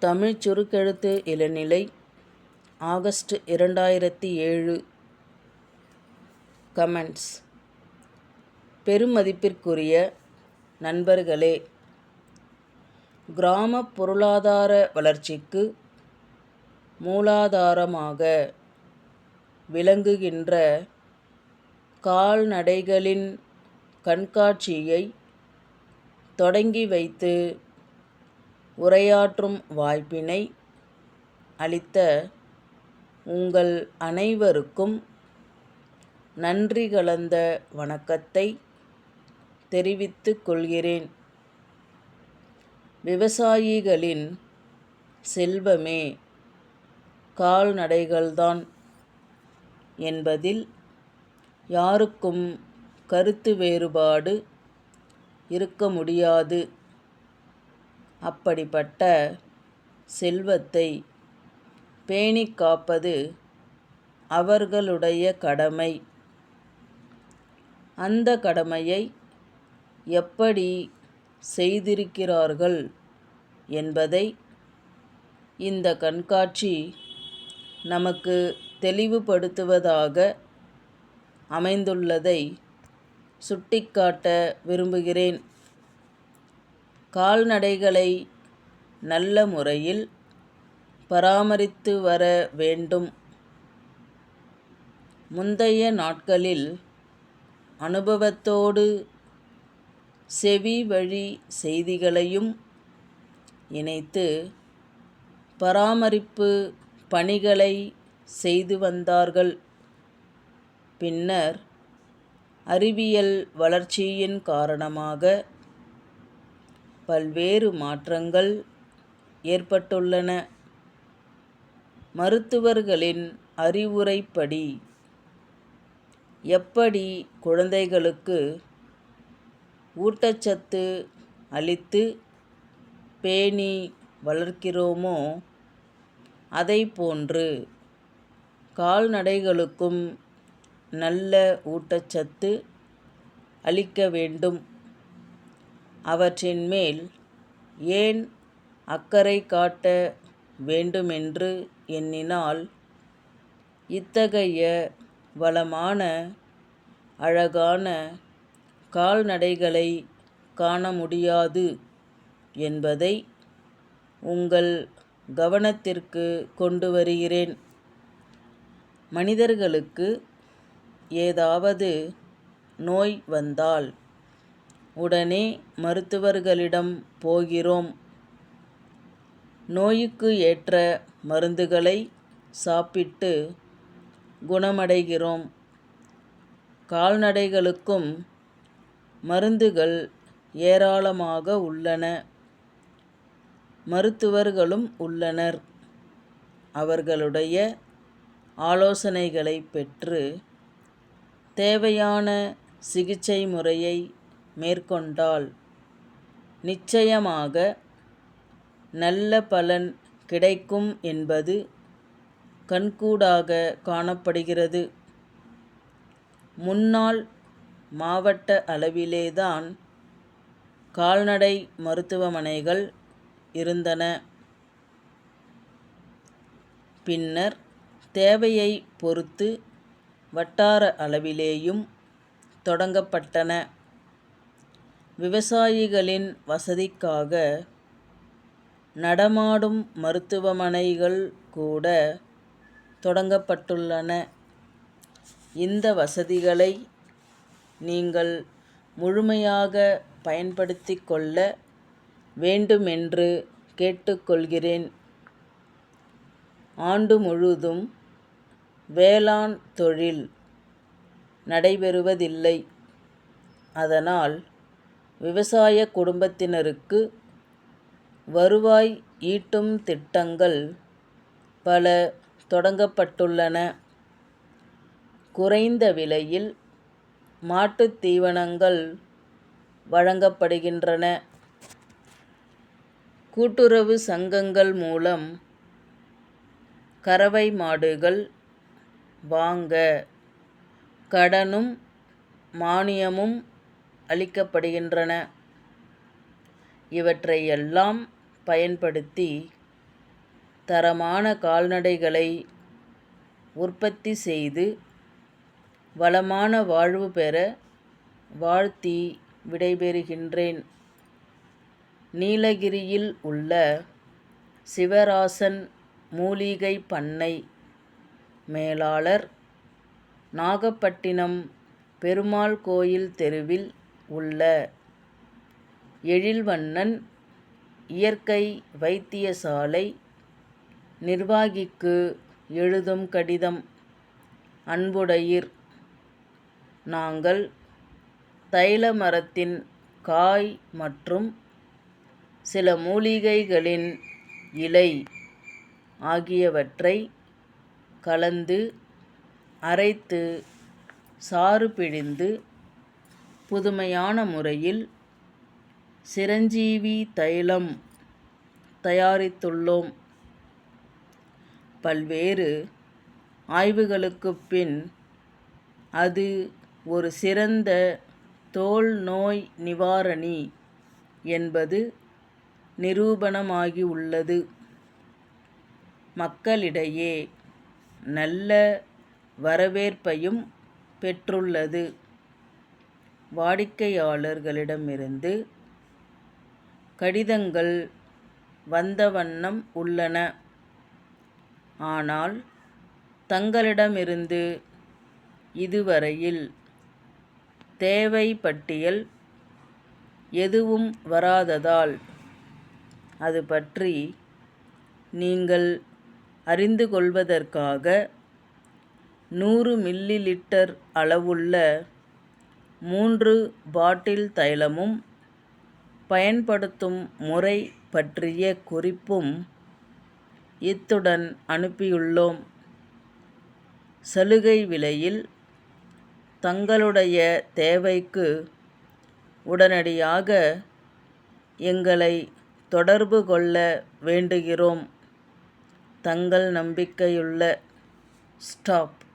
தமிழ் சுருக்கெழுத்து இளநிலை ஆகஸ்ட் இரண்டாயிரத்தி ஏழு. கமெண்ட்ஸ் பெருமதிப்பிற்குரிய நண்பர்களே கிராம பொருளாதார வளர்ச்சிக்கு மூலாதாரமாக விளங்குகின்ற கால்நடைகளின் கண்காட்சியை தொடங்கி வைத்து உரையாற்றும் வாய்ப்பினை அளித்த உங்கள் அனைவருக்கும் நன்றி கலந்த வணக்கத்தை தெரிவித்துக் கொள்கிறேன். விவசாயிகளின் செல்வமே கால்நடைகள்தான் என்பதில் யாருக்கும் கருத்து வேறுபாடு இருக்க முடியாது. அப்படிப்பட்ட செல்வத்தை பேணிக் காப்பது அவர்களுடைய கடமை. அந்த கடமையை எப்படி செய்திருக்கிறார்கள் என்பதை இந்த கண்காட்சி நமக்கு தெளிவுபடுத்துவதாக அமைந்துள்ளதை சுட்டிக்காட்ட விரும்புகிறேன். கால்நடைகளை நல்ல முறையில் பராமரித்து வர வேண்டும். முந்தைய நாட்களில் அனுபவத்தோடு செவி வழி செய்திகளையும் இணைத்து பராமரிப்பு பணிகளை செய்து வந்தார்கள். பின்னர் அறிவியல் வளர்ச்சியின் காரணமாக பல்வேறு மாற்றங்கள் ஏற்பட்டுள்ளன. மருத்துவர்களின் அறிவுரைப்படி எப்படி குழந்தைகளுக்கு ஊட்டச்சத்து அளித்து பேணி வளர்க்கிறோமோ அதைப்போன்று கால்நடைகளுக்கும் நல்ல ஊட்டச்சத்து அளிக்க வேண்டும். அவற்றின் மேல் ஏன் அக்கறை காட்ட வேண்டுமென்று எண்ணினால் இத்தகைய வளமான அழகான கால்நடைகளை காண முடியாது என்பதை உங்கள் கவனத்திற்கு கொண்டு வருகிறேன். மனிதர்களுக்கு ஏதாவது நோய் வந்தால் உடனே மருத்துவர்களிடம் போகிறோம். நோய்க்கு ஏற்ற மருந்துகளை சாப்பிட்டு குணமடைகிறோம். கால்நடைகளுக்கும் மருந்துகள் ஏராளமாக உள்ளன. மருத்துவர்களும் உள்ளனர். அவர்களுடைய ஆலோசனைகளை பெற்று தேவையான சிகிச்சை முறையை மேற்கொண்டால் நிச்சயமாக நல்ல பலன் கிடைக்கும் என்பது கண்கூடாக காணப்படுகிறது. முன்னாள் மாவட்ட அளவிலேதான் கால்நடை மருத்துவமனைகள் இருந்தன. பின்னர் தேவையை பொறுத்து வட்டார அளவிலேயும் தொடங்கப்பட்டன. விவசாயிகளின் வசதிக்காக நடமாடும் மருத்துவமனைகள் கூட தொடங்கப்பட்டுள்ளன. இந்த வசதிகளை நீங்கள் முழுமையாக பயன்படுத்தி கொள்ள வேண்டுமென்று கேட்டுக்கொள்கிறேன். ஆண்டு முழுதும் வேளாண் தொழில் நடைபெறுவதில்லை. அதனால் விவசாய குடும்பத்தினருக்கு வருவாய் ஈட்டும் திட்டங்கள் பல தொடங்கப்பட்டுள்ளன. குறைந்த விலையில் மாட்டுத் தீவனங்கள் வழங்கப்படுகின்றன. கூட்டுறவு சங்கங்கள் மூலம் கறவை மாடுகள் வாங்க கடனும் மானியமும் அளிக்கப்படுகின்றன. இவற்றையெல்லாம் பயன்படுத்தி தரமான கால்நடைகளை உற்பத்தி செய்து வளமான வாழ்வு பெற வாழ்த்தி விடைபெறுகின்றேன். நீலகிரியில் உள்ள சிவராசன் மூலிகை பண்ணை மேலாளர் நாகப்பட்டினம் பெருமாள் கோயில் தெருவில் உள்ள எழில்வண்ணன் இயற்கை வைத்தியசாலை நிர்வாகிக்கு எழுதும் கடிதம் அன்புடையீர் நாங்கள் தைல மரத்தின் காய் மற்றும் சில மூலிகைகளின் இலை ஆகியவற்றை கலந்து அரைத்து சாறு பிழிந்து புதுமையான முறையில் சிரஞ்சீவி தைலம் தயாரித்துள்ளோம். பல்வேறு ஆய்வுகளுக்குப் பின் அது ஒரு சிறந்த தோல் நோய் நிவாரணி என்பது நிரூபணமாகியுள்ளது மக்களிடையே நல்ல வரவேற்பையும் பெற்றுள்ளது. வாடிக்கையாளர்களிடமிருந்து கடிதங்கள் வந்த வண்ணம் உள்ளன. ஆனால் தங்களிடமிருந்து இதுவரையில் தேவை பட்டியல் எதுவும் வராததால் அது பற்றி நீங்கள் அறிந்து கொள்வதற்காக நூறு மில்லி லிட்டர் அளவுள்ள மூன்று பாட்டில் தைலமும் பயன்படுத்தும் முறை பற்றிய குறிப்பும் இத்துடன் அனுப்பியுள்ளோம். சலுகை விலையில் தங்களுடைய தேவைக்கு உடனடியாக எங்களை தொடர்பு கொள்ள வேண்டுகிறோம். தங்கள் நம்பிக்கையுள்ள ஸ்டாப்.